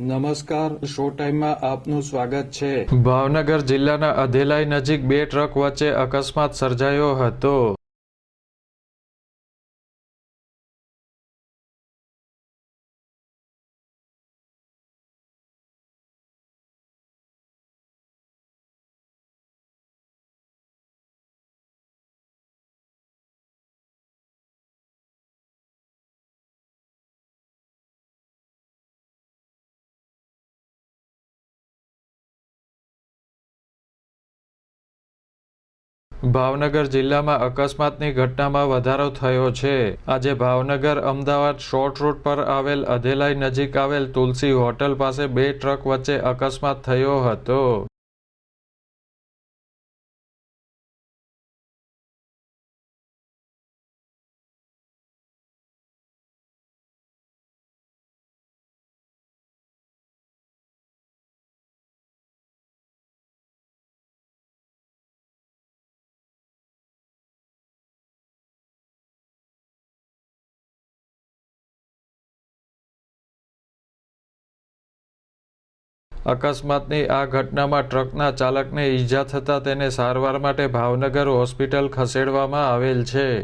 નમસ્કાર શો ટાઈમમાં આપનું સ્વાગત છે. ભાવનગર જિલ્લાના અધેલાઈ નજીક બે ટ્રક વચ્ચે અકસ્માત સર્જાયો હતો. ભાવનગર જિલ્લામાં અકસ્માતની ઘટનામાં વધારો થયો છે. આજે ભાવનગર અમદાવાદ શોર્ટ રૂટ પર આવેલ અધેલાઈ નજીક આવેલ તુલસી હોટલ પાસે બે ટ્રક વચ્ચે અકસ્માત થયો હતો. અકસ્માતની આ ઘટનામાં ટ્રકના ચાલકને ઈજા થતાં તેને સારવાર માટે ભાવનગર હોસ્પિટલ ખસેડવામાં આવેલ છે.